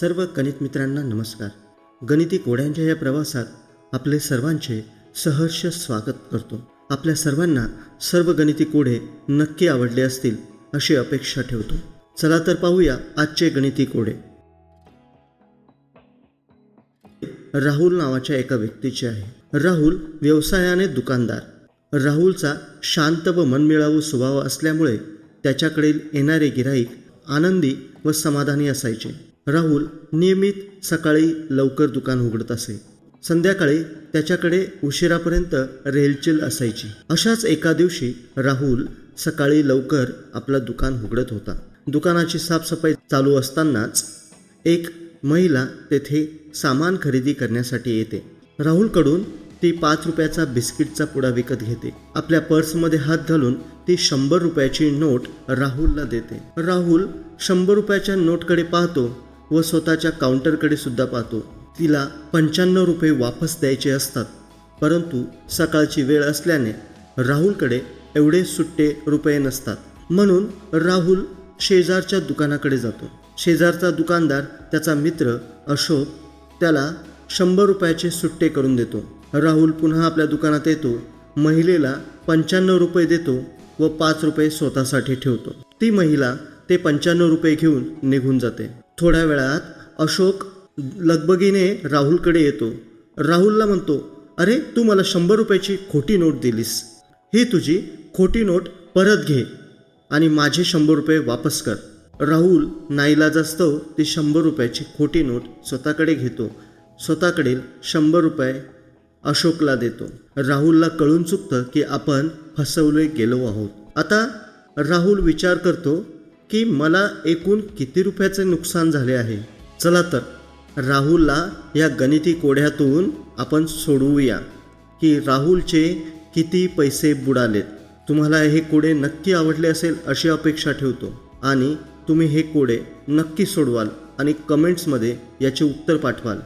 सर्व गणित मित्रांना नमस्कार. गणिती कोड्यांच्या या प्रवासात आपले सर्वांचे सहर्ष स्वागत करतो. आपल्या सर्वांना सर्व गणिती कोडे नक्की आवडले असतील अशी अपेक्षा ठेवतो. चला तर पाहूया आजचे गणिती कोडे राहुल नावाच्या एका व्यक्तीचे आहे. राहुल व्यवसायाने दुकानदार. राहुलचा शांत व मनमिळावू स्वभाव असल्यामुळे त्याच्याकडील येणारे गिराईक आनंदी व समाधानी असायचे. राहुल नियमित सकाळी लवकर दुकान उघडत असे. संध्याकाळी त्याच्याकडे उशिरापर्यंत रेलचेल असायची. अशाच एका दिवशी राहुल सकाळी लवकर आपलं दुकान उघडत होता. दुकानाची साफसफाई चालू असतानाच एक महिला तेथे सामान खरेदी करण्यासाठी येते. राहुलकडून ती पाच रुपयाचा बिस्किटचा पुडा विकत घेते. आपल्या पर्समध्ये हात घालून ती शंभर रुपयाची नोट राहुलला देते. राहुल शंभर रुपयाच्या नोटकडे पाहतो व स्वतःच्या काउंटरकडे सुद्धा पाहतो. तिला पंच्याण्णव रुपये वापस द्यायचे असतात. परंतु सकाळची वेळ असल्याने राहुलकडे एवढे सुट्टे रुपये नसतात. म्हणून राहुल शेजारच्या दुकानाकडे जातो. शेजारचा दुकानदार त्याचा मित्र अशोक त्याला शंभर रुपयाचे सुट्टे करून देतो. राहुल पुन्हा आपल्या दुकानात येतो. महिलेला पंच्याण्णव रुपये देतो व पाच रुपये स्वतःसाठी ठेवतो. ती महिला ते पंच्याण्णव रुपये घेऊन निघून जाते. थोड्या वेळात अशोक लगबगीने राहुलकडे येतो. राहुलला म्हणतो अरे तू मला शंभर रुपयाची खोटी नोट दिलीस. ही तुझी खोटी नोट परत घे आणि माझे शंभर रुपये वापस कर. राहुल नाईलाजास्तव ती शंभर रुपयाची खोटी नोट स्वतःकडे घेतो. स्वतःकडील शंभर रुपये अशोकला देतो. राहुलला कळून चुकतं की आपण फसवले गेलो आहोत. आता राहुल विचार करतो की मला एकूण किती रुपयाचे नुकसान झाले आहे? चला तर राहुलला या गणिती कोड्यातून आपण सोडवूया की राहुलचे किती पैसे बुडालेत. तुम्हाला हे कोडे नक्की आवडले असेल अशी अपेक्षा ठेवतो. आणि तुम्ही हे कोडे नक्की सोडवाल आणि कमेंट्समध्ये याचे उत्तर पाठवाल.